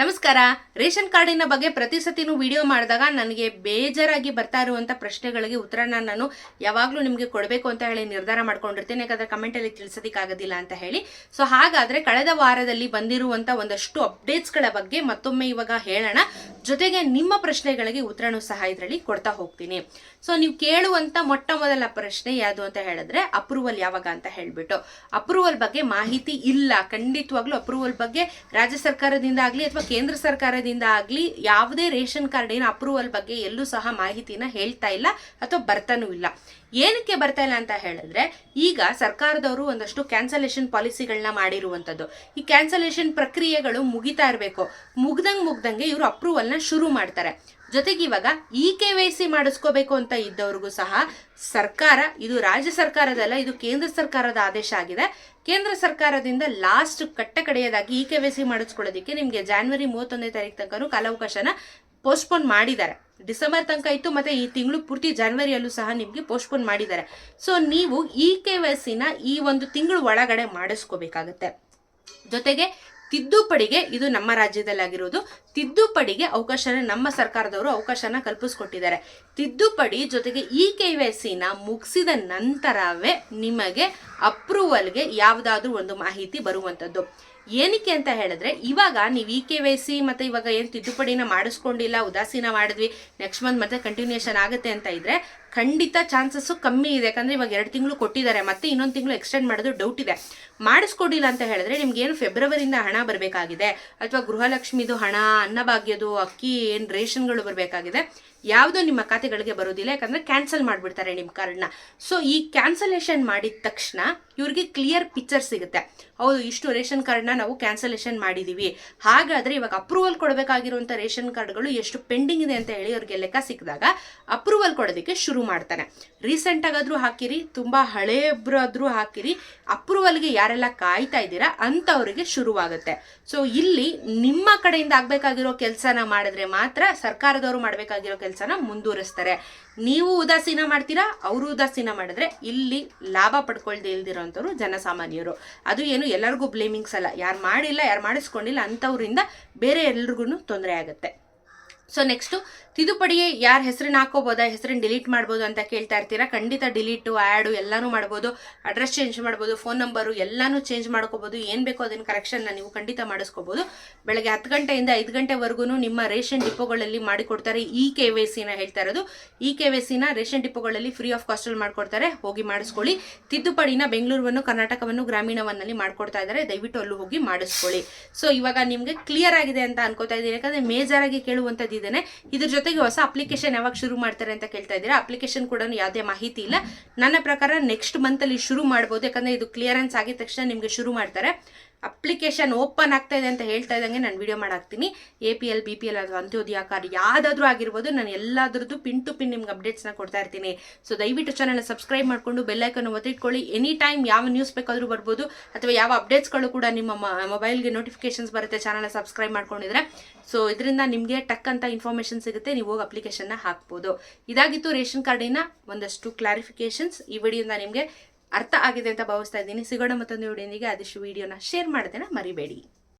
ನಮಸ್ಕಾರ. ರೇಷನ್ ಕಾರ್ಡಿನ ಬಗ್ಗೆ ಪ್ರತಿ ಸತಿನೂ ವಿಡಿಯೋ ಮಾಡಿದಾಗ ನನಗೆ ಬೇಜಾರಾಗಿ ಬರ್ತಾ ಇರುವಂಥ ಪ್ರಶ್ನೆಗಳಿಗೆ ಉತ್ತರನ ನಾನು ಯಾವಾಗಲೂ ನಿಮಗೆ ಕೊಡಬೇಕು ಅಂತ ಹೇಳಿ ನಿರ್ಧಾರ ಮಾಡ್ಕೊಂಡಿರ್ತೀನಿ. ಯಾಕಂದರೆ ಕಮೆಂಟಲ್ಲಿ ತಿಳಿಸೋದಕ್ಕಾಗೋದಿಲ್ಲ ಅಂತ ಹೇಳಿ. ಸೊ ಹಾಗಾದರೆ ಕಳೆದ ವಾರದಲ್ಲಿ ಬಂದಿರುವಂಥ ಒಂದಷ್ಟು ಅಪ್ಡೇಟ್ಸ್ಗಳ ಬಗ್ಗೆ ಮತ್ತೊಮ್ಮೆ ಇವಾಗ ಹೇಳೋಣ. ಜೊತೆಗೆ ನಿಮ್ಮ ಪ್ರಶ್ನೆಗಳಿಗೆ ಉತ್ತರನೂ ಸಹ ಇದರಲ್ಲಿ ಕೊಡ್ತಾ ಹೋಗ್ತೀನಿ. ಸೊ ನೀವು ಕೇಳುವಂಥ ಮೊಟ್ಟ ಮೊದಲ ಪ್ರಶ್ನೆ ಯಾವುದು ಅಂತ ಹೇಳಿದ್ರೆ ಅಪ್ರೂವಲ್ ಯಾವಾಗ ಅಂತ ಹೇಳಿಬಿಟ್ಟು. ಅಪ್ರೂವಲ್ ಬಗ್ಗೆ ಮಾಹಿತಿ ಇಲ್ಲ. ಖಂಡಿತವಾಗ್ಲೂ ಅಪ್ರೂವಲ್ ಬಗ್ಗೆ ರಾಜ್ಯ ಸರ್ಕಾರದಿಂದ ಆಗಲಿ ಅಥವಾ ಕೇಂದ್ರ ಸರ್ಕಾರದಿಂದ ಆಗಲಿ ಯಾವುದೇ ರೇಷನ್ ಕಾರ್ಡಿನ ಅಪ್ರೂವಲ್ ಬಗ್ಗೆ ಎಲ್ಲೂ ಸಹ ಮಾಹಿತಿನ ಹೇಳ್ತಾ ಇಲ್ಲ ಅಥವಾ ಬರ್ತಾನೂ ಇಲ್ಲ. ಏನಕ್ಕೆ ಬರ್ತಾ ಇಲ್ಲ ಅಂತ ಹೇಳಿದ್ರೆ ಈಗ ಸರ್ಕಾರದವರು ಒಂದಷ್ಟು ಕ್ಯಾನ್ಸಲೇಷನ್ ಪಾಲಿಸಿಗಳನ್ನ ಮಾಡಿರುವಂಥದ್ದು. ಈ ಕ್ಯಾನ್ಸಲೇಷನ್ ಪ್ರಕ್ರಿಯೆಗಳು ಮುಗಿತಾ ಇರಬೇಕು. ಮುಗ್ದಂಗೆ ಮುಗ್ದಂಗೆ ಇವರು ಅಪ್ರೂವಲ್ನ ಶುರು ಮಾಡ್ತಾರೆ. ಜೊತೆಗೆ ಇವಾಗ ಇ ಕೆ ವೈ ಸಿ ಮಾಡಿಸ್ಕೋಬೇಕು ಅಂತ ಇದ್ದವ್ರಿಗೂ ಸಹ ಸರ್ಕಾರ, ಇದು ರಾಜ್ಯ ಸರ್ಕಾರದಲ್ಲ, ಇದು ಕೇಂದ್ರ ಸರ್ಕಾರದ ಆದೇಶ ಆಗಿದೆ. ಕೇಂದ್ರ ಸರ್ಕಾರದಿಂದ ಲಾಸ್ಟ್ ಕಟ್ಟ ಕಡೆಯದಾಗಿ ಇ ಕೆ ವೈ ಸಿ ಮಾಡಿಸ್ಕೊಳ್ಳೋದಕ್ಕೆ ನಿಮಗೆ ಜಾನ್ವರಿ ಮೂವತ್ತೊಂದನೇ ತಾರೀಕು ತನಕ ಕಾಲಾವಕಾಶನ ಪೋಸ್ಟ್ಪೋನ್ ಮಾಡಿದ್ದಾರೆ. ಡಿಸೆಂಬರ್ ತನಕ ಇತ್ತು, ಮತ್ತೆ ಈ ತಿಂಗಳು ಪೂರ್ತಿ ಜಾನ್ವರಿಯಲ್ಲೂ ಸಹ ನಿಮಗೆ ಪೋಸ್ಟ್ಪೋನ್ ಮಾಡಿದ್ದಾರೆ. ಸೊ ನೀವು ಇ ಕೆ ವೈ ಸಿನ ಈ ಒಂದು ತಿಂಗಳು ಒಳಗಡೆ ಮಾಡಿಸ್ಕೋಬೇಕಾಗತ್ತೆ. ಜೊತೆಗೆ ತಿದ್ದುಪಡಿಗೆ ಇದು ನಮ್ಮ ರಾಜ್ಯದಲ್ಲಾಗಿರೋದು. ತಿದ್ದುಪಡಿಗೆ ಅವಕಾಶನ ನಮ್ಮ ಸರ್ಕಾರದವರು ಅವಕಾಶನ ಕಲ್ಪಿಸ್ಕೊಟ್ಟಿದ್ದಾರೆ. ತಿದ್ದುಪಡಿ ಜೊತೆಗೆ ಇ ಕೆ ವೈ ಸಿನ ಮುಗಿಸಿದ ನಂತರವೇ ನಿಮಗೆ ಅಪ್ರೂವಲ್ಗೆ ಯಾವುದಾದ್ರೂ ಒಂದು ಮಾಹಿತಿ ಬರುವಂಥದ್ದು. ಏನಕ್ಕೆ ಅಂತ ಹೇಳಿದ್ರೆ, ಇವಾಗ ನೀವು ಇ ಕೆ ವೈ ಸಿ ಮತ್ತೆ ಇವಾಗ ಏನು ತಿದ್ದುಪಡಿನ ಮಾಡಿಸ್ಕೊಂಡಿಲ್ಲ, ಉದಾಸೀನ ಮಾಡಿದ್ವಿ, ನೆಕ್ಸ್ಟ್ ಮಂತ್ ಮತ್ತೆ ಕಂಟಿನ್ಯೂಷನ್ ಆಗುತ್ತೆ ಅಂತ ಇದ್ರೆ ಖಂಡಿತ ಚಾನ್ಸಸ್ಸು ಕಮ್ಮಿ ಇದೆ. ಯಾಕಂದ್ರೆ ಇವಾಗ ಎರಡು ತಿಂಗಳು ಕೊಟ್ಟಿದ್ದಾರೆ. ಮತ್ತೆ ಇನ್ನೊಂದು ತಿಂಗಳು ಎಕ್ಸ್ಟೆಂಡ್ ಮಾಡೋದು ಡೌಟ್ ಇದೆ. ಮಾಡಿಸ್ಕೊಡಿಲ್ಲ ಅಂತ ಹೇಳಿದ್ರೆ ನಿಮ್ಗೆ ಏನು ಫೆಬ್ರವರಿಯಿಂದ ಹಣ ಬರಬೇಕಾಗಿದೆ. ಅಥವಾ ಗೃಹಲಕ್ಷ್ಮಿದು ಹಣ, ಅನ್ನಭಾಗ್ಯದು, ಅಕ್ಕಿ, ಏನು ರೇಷನ್ಗಳು ಬರಬೇಕಾಗಿದೆ. ಯಾವುದೋ ನಿಮ್ಮ ಖಾತೆಗಳಿಗೆ ಬರೋದಿಲ್ಲ. ಯಾಕಂದ್ರೆ ಕ್ಯಾನ್ಸಲ್ ಮಾಡಿಬಿಡ್ತಾರೆ ನಿಮ್ಮ ಕಾರ್ಡ್ನ. ಸೊ ಈ ಕ್ಯಾನ್ಸಲೇಷನ್ ಮಾಡಿದ ತಕ್ಷಣ ಇವ್ರಿಗೆ ಕ್ಲಿಯರ್ ಪಿಕ್ಚರ್ ಸಿಗುತ್ತೆ. ಹೌದು, ಇಷ್ಟು ರೇಷನ್ ಕಾರ್ಡ್ನ ನಾವು ಕ್ಯಾನ್ಸಲೇಷನ್ ಮಾಡಿದೀವಿ. ಹಾಗಾದ್ರೆ ಇವಾಗ ಅಪ್ರೂವಲ್ ಕೊಡಬೇಕಾಗಿರುವಂಥ ರೇಷನ್ ಕಾರ್ಡ್ಗಳು ಎಷ್ಟು ಪೆಂಡಿಂಗ್ ಇದೆ ಅಂತ ಹೇಳಿ ಅವ್ರಿಗೆ ಲೆಕ್ಕ ಸಿಕ್ಕಿದಾಗ ಅಪ್ರೂವಲ್ ಕೊಡೋದಕ್ಕೆ ಶುರು ಮಾಡ್ತಾನೆ. ರೀಸೆಂಟ್ ಆಗಾದ್ರೂ ಹಾಕಿರಿ, ತುಂಬಾ ಹಳೆಯಬ್ರಾದ್ರೂ ಹಾಕಿರಿ ಅಪ್ರೂವಲ್ಗೆ ಯಾರೆಲ್ಲ ಕಾಯ್ತಾ ಇದ್ದೀರಾ ಅಂಥವ್ರಿಗೆ ಶುರುವಾಗುತ್ತೆ. ಸೊ ಇಲ್ಲಿ ನಿಮ್ಮ ಕಡೆಯಿಂದ ಆಗ್ಬೇಕಾಗಿರೋ ಕೆಲಸನ ಮಾಡಿದ್ರೆ ಮಾತ್ರ ಸರ್ಕಾರದವರು ಮಾಡಬೇಕಾಗಿರೋ ಕೆಲಸನ ಮುಂದುವರಿಸ್ತಾರೆ. ನೀವು ಉದಾಸೀನ ಮಾಡ್ತೀರಾ, ಅವರು ಉದಾಸೀನ ಮಾಡಿದ್ರೆ ಇಲ್ಲಿ ಲಾಭ ಪಡ್ಕೊಳ್ದೆ ಇಲ್ದಿರೋಂಥವ್ರು ಜನಸಾಮಾನ್ಯರು. ಅದು ಏನು ಎಲ್ಲರಿಗೂ ಬ್ಲೇಮಿಂಗ್ಸ್ ಅಲ್ಲ. ಯಾರು ಮಾಡಿಲ್ಲ, ಯಾರು ಮಾಡಿಸ್ಕೊಂಡಿಲ್ಲ ಅಂಥವ್ರಿಂದ ಬೇರೆ ಎಲ್ರಿಗೂ ತೊಂದರೆ ಆಗುತ್ತೆ. ಸೊ ನೆಕ್ಸ್ಟು ತಿದ್ದುಪಡಿಗೆ ಯಾರ ಹೆಸರಿನ ಹಾಕೋಬೋದಾ ಹೆಸರಿನ ಡಿಲೀಟ್ ಮಾಡ್ಬೋದು ಅಂತ ಕೇಳ್ತಾ ಇರ್ತೀರಾ? ಖಂಡಿತ ಡಿಲೀಟು ಆ್ಯಡು ಎಲ್ಲನೂ ಮಾಡ್ಬೋದು. ಅಡ್ರೆಸ್ ಚೇಂಜ್ ಮಾಡ್ಬೋದು ಫೋನ್ ನಂಬರು ಎಲ್ಲನೂ ಚೇಂಜ್ ಮಾಡ್ಕೋಬೋದು. ಏನು ಬೇಕೋ ಅದನ್ನು ಕರೆಕ್ಷನ್ನ ನೀವು ಖಂಡಿತ ಮಾಡಿಸ್ಕೋಬೋದು. ಬೆಳಗ್ಗೆ ಹತ್ತು ಗಂಟೆಯಿಂದ ಐದು ಗಂಟೆವರೆಗೂ ನಿಮ್ಮ ರೇಷನ್ ಡಿಪೋಗಳಲ್ಲಿ ಮಾಡಿಕೊಡ್ತಾರೆ ಇ ಕೆ ವೈ ಸಿನ ಹೇಳ್ತಾ ಇರೋದು. ಇ ಕೆ ವೈ ಸಿನ ರೇಷನ್ ಡಿಪೋಗಳಲ್ಲಿ ಫ್ರೀ ಆಫ್ ಕಾಸ್ಟಲ್ಲಿ ಮಾಡಿಕೊಡ್ತಾರೆ. ಹೋಗಿ ಮಾಡಿಸ್ಕೊಳ್ಳಿ. ತಿದ್ದುಪಡಿನ ಬೆಂಗಳೂರನ್ನು, ಕರ್ನಾಟಕವನ್ನು ಗ್ರಾಮೀಣವನ್ನಲ್ಲಿ ಮಾಡಿಕೊಡ್ತಾ ಇದ್ದಾರೆ. ದಯವಿಟ್ಟು ಅಲ್ಲೂ ಹೋಗಿ ಮಾಡಿಸ್ಕೊಳ್ಳಿ. ಸೊ ಇವಾಗ ನಿಮಗೆ ಕ್ಲಿಯರ್ ಆಗಿದೆ ಅಂತ ಅನ್ಕೋತಾ ಇದ್ದೀನಿ. ಯಾಕಂದರೆ ಮೇಜರ್ ಆಗಿ ಕೇಳುವಂಥದ್ದು ಇದೇನೆ ಇದ್ರ ಜೊತೆಗೆ ಹೊಸ ಅಪ್ಲಿಕೇಶನ್ ಯಾವಾಗ ಶುರು ಮಾಡ್ತಾರೆ ಅಂತ ಕೇಳ್ತಾ ಇದ್ದೀರಾ? ಅಪ್ಲಿಕೇಶನ್ ಕೂಡ ಯಾವುದೇ ಮಾಹಿತಿ ಇಲ್ಲ. ನನ್ನ ಪ್ರಕಾರ ನೆಕ್ಸ್ಟ್ ಮಂತಲ್ಲಿ ಶುರು ಮಾಡ್ಬೋದು. ಯಾಕಂದ್ರೆ ಇದು ಕ್ಲಿಯರೆನ್ಸ್ ಆಗಿದ ತಕ್ಷಣ ನಿಮಗೆ ಶುರು ಮಾಡ್ತಾರೆ. ಅಪ್ಲಿಕೇಶನ್ ಓಪನ್ ಆಗ್ತಾ ಇದೆ ಅಂತ ಹೇಳ್ತಾ ಇದ್ದಂಗೆ ನಾನು video ಮಾಡಾಕ್ತೀನಿ. A P L B P L ಅಥವಾ ಅಂತ್ಯೋದಯ ಕಾರ್ಡ್ ಯಾವುದಾದ್ರೂ ಆಗಿರ್ಬೋದು ನಾನು ಎಲ್ಲದ್ರದ್ದು ಪಿನ್ ಟು ಪಿನ್ ನಿಮ್ಗೆ ಅಪ್ಡೇಟ್ಸ್ನ ಕೊಡ್ತಾ ಇರ್ತೀನಿ. ಸೊ ದಯವಿಟ್ಟು ಚಾನಲ್ನ ಸಬ್ಸ್ಕ್ರೈಬ್ ಮಾಡಿಕೊಂಡು ಬೆಲ್ಲೈಕನ್ನು ಒತ್ತಿಟ್ಕೊಳ್ಳಿ. ಎನಿ ಟೈಮ್ ಯಾವ ನ್ಯೂಸ್ ಬೇಕಾದರೂ ಬರ್ಬೋದು ಅಥವಾ ಯಾವ ಅಪ್ಡೇಟ್ಸ್ಗಳು ಕೂಡ ನಿಮ್ಮ ಮೊಬೈಲ್ಗೆ ನೋಟಿಫಿಕೇಶನ್ಸ್ ಬರುತ್ತೆ ಚಾನಲ್ನ ಸಬ್ಸ್ಕ್ರೈಬ್ ಮಾಡ್ಕೊಂಡಿದ್ರೆ. ಸೊ ಇದರಿಂದ ನಿಮಗೆ ಟಕ್ ಅಂತ ಇನ್ಫಾರ್ಮೇಷನ್ ಸಿಗುತ್ತೆ, ನೀವು ಹೋಗಿ ಅಪ್ಲಿಕೇಶನ್ನ ಹಾಕ್ಬೋದು. ಇದಾಗಿತ್ತು ರೇಷನ್ ಕಾರ್ಡಿನ ಒಂದಷ್ಟು ಕ್ಲಾರಿಫಿಕೇಶನ್ಸ್ ಈ ವಿಡಿಯೋದಿಂದ ನಿಮಗೆ ಅರ್ಥ ಆಗಿದೆ ಅಂತ ಭಾವಿಸ್ತಾ ಇದ್ದೀನಿ. ಸಿಗೋಣ ಮತ್ತೊಂದು ವಿಡಿಯೋನಿಗೆ ಆದಷ್ಟು ವಿಡಿಯೋನ ಶೇರ್ ಮಾಡ್ತೇನೆ ಮರಿಬೇಡಿ.